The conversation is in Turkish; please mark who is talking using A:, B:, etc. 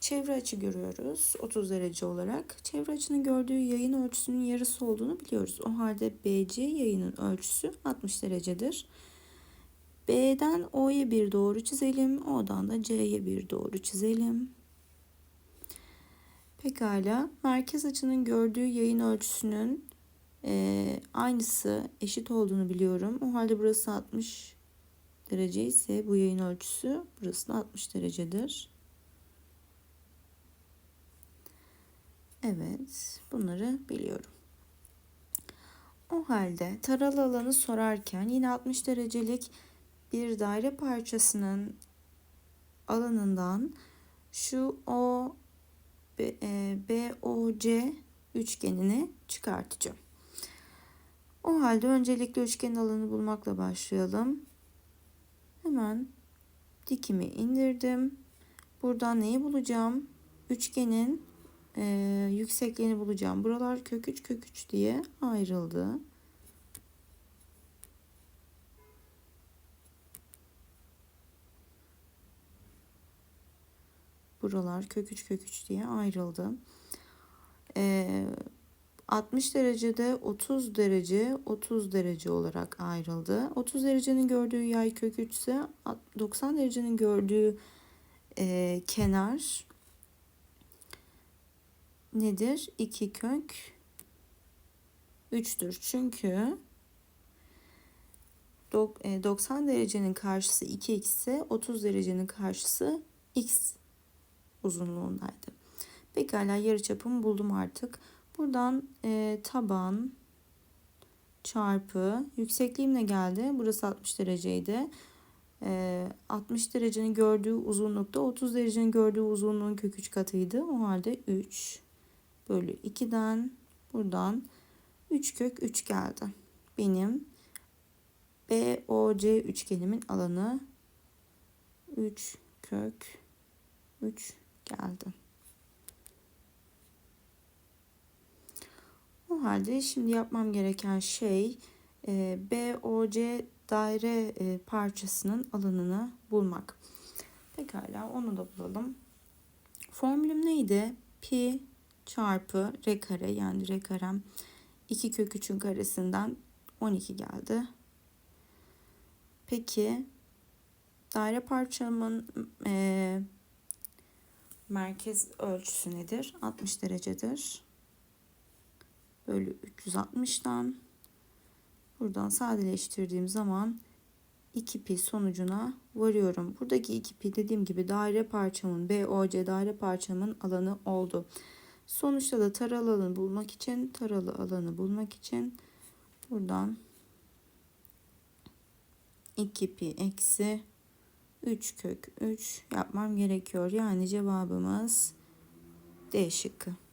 A: Çevre açı görüyoruz 30 derece olarak. Çevre açının gördüğü yayın ölçüsünün yarısı olduğunu biliyoruz. O halde BC yayının ölçüsü 60 derecedir. B'den O'ya bir doğru çizelim. O'dan da C'ye bir doğru çizelim. Pekala. Merkez açının gördüğü yayın ölçüsünün e, aynısı eşit olduğunu biliyorum. O halde burası 60 derece ise bu yayın ölçüsü burası da 60 derecedir. Evet, bunları biliyorum. O halde taralı alanı sorarken yine 60 derecelik bir daire parçasının alanından şu O B, e, BOC üçgenini çıkartacağım. O halde öncelikle üçgen alanı bulmakla başlayalım. Hemen dikimi indirdim. Buradan neyi bulacağım? Üçgenin e, yüksekliğini bulacağım. Buralar kök 3 kök 3 diye ayrıldı. Buralar kök 3 kök 3 diye ayrıldı. E, 60 derecede 30 derece 30 derece olarak ayrıldı. 30 derecenin gördüğü yay kök 3 ise 90 derecenin gördüğü e, kenar nedir? 2 kök 3'tür. Çünkü 90 derecenin karşısı 2x ise 30 derecenin karşısı x uzunluğundaydı. Pekala yarıçapımı buldum artık. Buradan e, taban çarpı yüksekliğim ne geldi? Burası 60 dereceydi. E, 60 derecenin gördüğü uzunlukta 30 derecenin gördüğü uzunluğun kök 3 katıydı. O halde 3 bölü 2'den buradan 3 kök 3 geldi. Benim BOC üçgenimin alanı 3 kök 3 geldi. O halde şimdi yapmam gereken şey e, BOC daire e, parçasının alanını bulmak. Pekala onu da bulalım. Formülüm neydi? Pi çarpı r kare yani r karem 2 kök 3'ün karesinden 12 geldi. Peki daire parçamın e, merkez ölçüsü nedir? 60 derecedir. Bölü 360'dan buradan sadeleştirdiğim zaman 2 pi sonucuna varıyorum. Buradaki 2 pi dediğim gibi daire parçamın BOC daire parçamın alanı oldu. Sonuçta da taralı alanı bulmak için taralı alanı bulmak için buradan 2 pi eksi 3 kök 3 yapmam gerekiyor. Yani cevabımız D şıkkı.